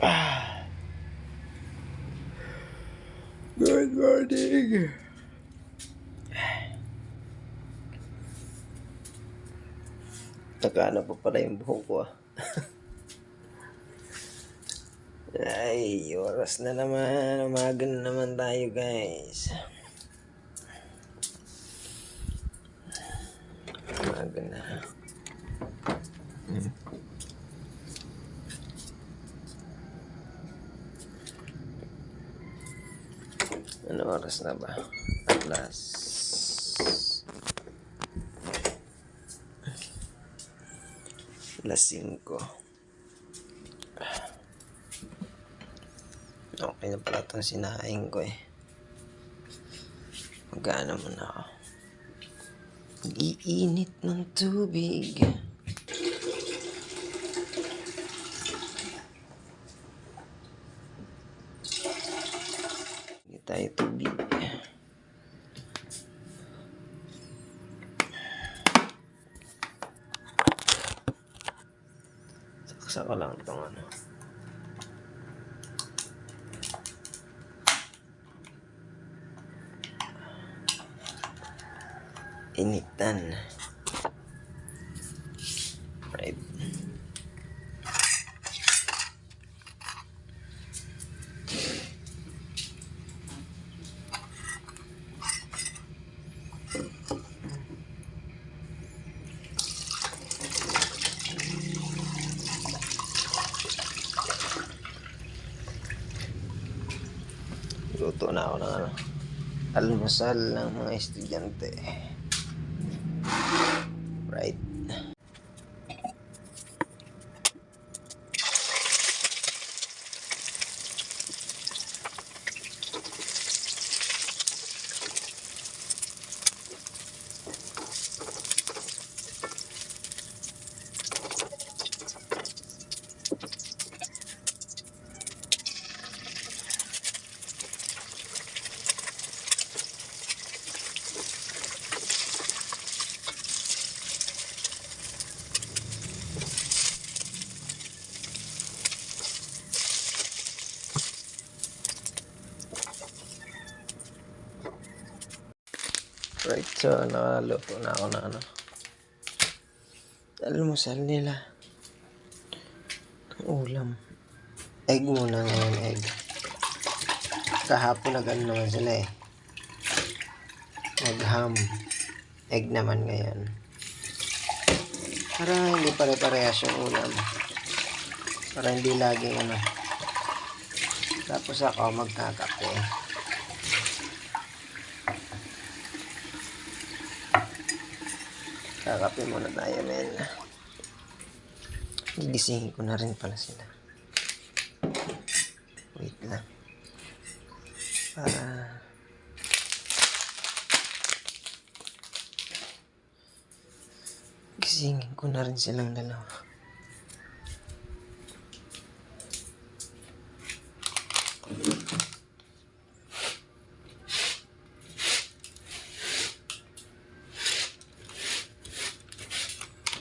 Good morning. Nagana pa pala yung buhok ko ah. Ay, oras na naman. Umaga na naman tayo guys. Umaga na. Hmm. Ano oras na ba? Atlas. Alas 5. Okay na pala itong sinaing ko eh. Magana mo na ako. Iinit ng tubig. Tayo tubig. Saksa ko lang itong ano. Initan. Right. Luto na ako ng ano. Almusal ng mga estudyante. Right. Right, so nakaluto na ako na ano. Almusal nila. Ulam. Egg muna ngayon, egg. Kahapon nag ano naman sila eh. Nag-ham. Egg naman ngayon. Para hindi pare-parehas yung ulam. Para hindi laging ano. Tapos ako magkakape. Kakape muna tayo, men. Gisingin ko na rin pala sila. Wait lang. Para... Gisingin ko na rin silang dalawa.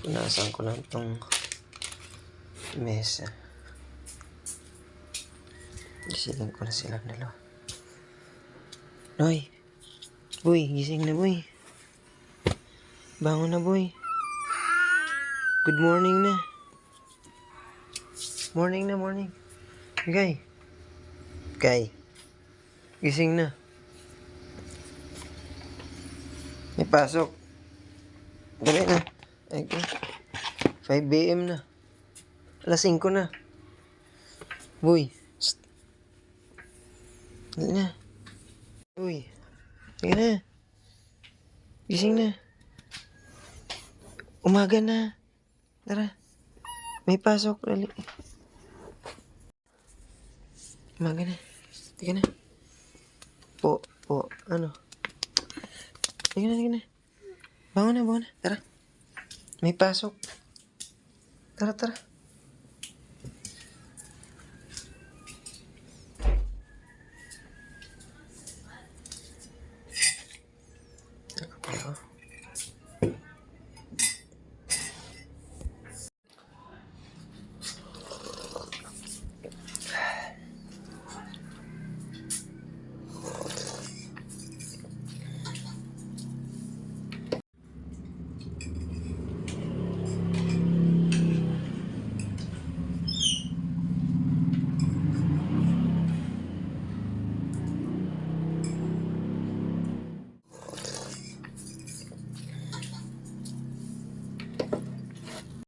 Punasan ko lang tong mesa. Gisingin ko na silang dalawa. Noy! Boy, gising na boy. Bangon na boy. Good morning na. Morning na, morning. Gay. Gay. Gising na. May pasok. Dali na. Ay, ko. 5 a.m. na. Alas 5 na. Boy. Dali na. Uy. Sige na. Gising na. Umaga na. Tara. May pasok. Dali. Umaga na. Sige na. Po, po. Ano? Sige na, sige na. Bangon na, bangon na. Tara. May pasok. Tara, tara.